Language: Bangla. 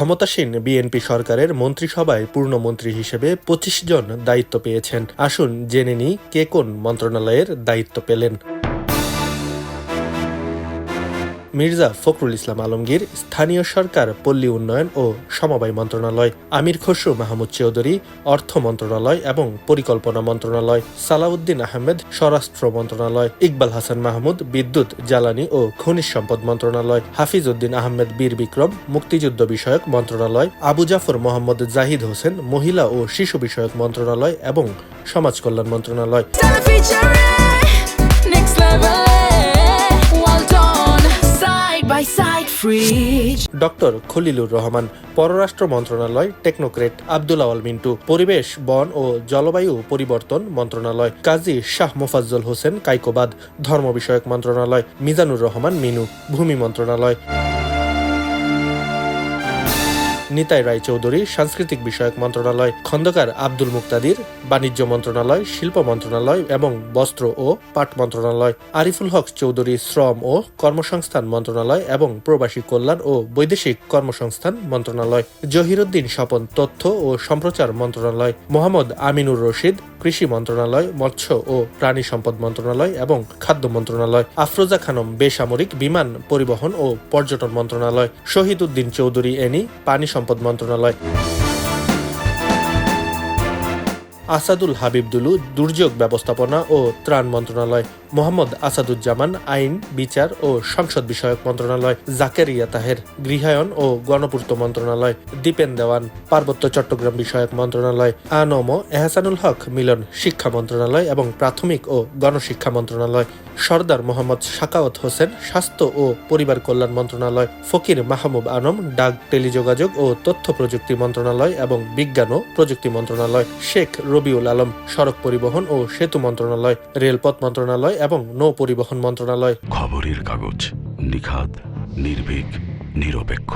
ক্ষমতাসীন বিএনপি সরকারের মন্ত্রিসভায় পূর্ণমন্ত্রী হিসেবে পঁচিশ জন দায়িত্ব পেয়েছেন। আসুন জেনে নিই কে কোন মন্ত্রণালয়ের দায়িত্ব পেলেন। মির্জা ফখরুল ইসলাম আলমগীর, স্থানীয় সরকার, পল্লী উন্নয়ন ও সমবায় মন্ত্রণালয়, আমির খসরু মাহমুদ চৌধুরী, অর্থ মন্ত্রণালয় এবং পরিকল্পনা মন্ত্রণালয়, সালাউদ্দিন আহমেদ, স্বরাষ্ট্র মন্ত্রণালয়, ইকবাল হাসান মাহমুদ, বিদ্যুৎ, জ্বালানি ও খনিজ সম্পদ মন্ত্রণালয় হাফিজ উদ্দিন আহমেদ বীর বিক্রম, মুক্তিযুদ্ধ বিষয়ক মন্ত্রণালয়, আবু জাফর মোহাম্মদ জাহিদ হোসেন, মহিলা ও শিশু বিষয়ক মন্ত্রণালয় এবং সমাজ কল্যাণ মন্ত্রণালয়। ডক্টর খলিলুর রহমান পররাষ্ট্র মন্ত্রণালয় টেকনোক্রেট আব্দুল আওয়াল মিন্টু পরিবেশ বন ও জলবায়ু পরিবর্তন মন্ত্রণালয় কাজী শাহ মোফাজ্জল হোসেন কাইকোবাদ ধর্ম বিষয়ক মন্ত্রণালয় মিজানুর রহমান মিনু ভূমি মন্ত্রণালয় নিতাই রায়চৌধুরী, সাংস্কৃতিক বিষয়ক মন্ত্রণালয় খন্দকার আব্দুল মুক্তাদির, বাণিজ্য মন্ত্রণালয়, শিল্প মন্ত্রণালয় এবং বস্ত্র ও পাট মন্ত্রণালয়, আরিফুল হক চৌধুরী শ্রম ও কর্মসংস্থান মন্ত্রণালয় এবং প্রবাসী কল্যাণ ও বৈদেশিক কর্মসংস্থান মন্ত্রণালয়, জহিরুদ্দিন স্বপন তথ্য ও সম্প্রচার মন্ত্রণালয়, মোহাম্মদ আমিনুর রশিদ কৃষি মন্ত্রণালয়, মৎস্য ও প্রাণী সম্পদ মন্ত্রণালয় এবং খাদ্য মন্ত্রণালয়, আফরোজা খানম বেসামরিক বিমান পরিবহন ও পর্যটন মন্ত্রণালয় শহীদ উদ্দিন চৌধুরী এনি পানি সম্পদ মন্ত্রণালয়। আসাদুল হাবিবদুলু দুর্যোগ ব্যবস্থাপনা ও ত্রাণ মন্ত্রণালয়, মোহাম্মদ আসাদুজ্জামান, আইন, বিচার ও সংসদ বিষয়ক মন্ত্রণালয়, জাকেরিয়া তাহের, গৃহায়ন ও গণপূর্ত মন্ত্রণালয়, দীপেন দেওয়ান, পার্বত্য চট্টগ্রাম বিষয়ক মন্ত্রণালয়, আনম এহসানুল হক মিলন শিক্ষা মন্ত্রণালয় এবং প্রাথমিক ও গণশিক্ষা মন্ত্রণালয়, সর্দার মোহাম্মদ শাকাওয়াত হোসেন স্বাস্থ্য ও পরিবার কল্যাণ মন্ত্রণালয়, ফকির মাহমুব আনম, ডাক টেলিযোগাযোগ ও তথ্য প্রযুক্তি মন্ত্রণালয় এবং বিজ্ঞান ও প্রযুক্তি মন্ত্রণালয়, শেখ রবিউল আলম, সড়ক পরিবহন ও সেতু মন্ত্রণালয়, রেলপথ মন্ত্রণালয় এবং নৌ পরিবহন মন্ত্রণালয়। খবরের কাগজ নিখাদ, নির্ভীক, নিরপেক্ষ।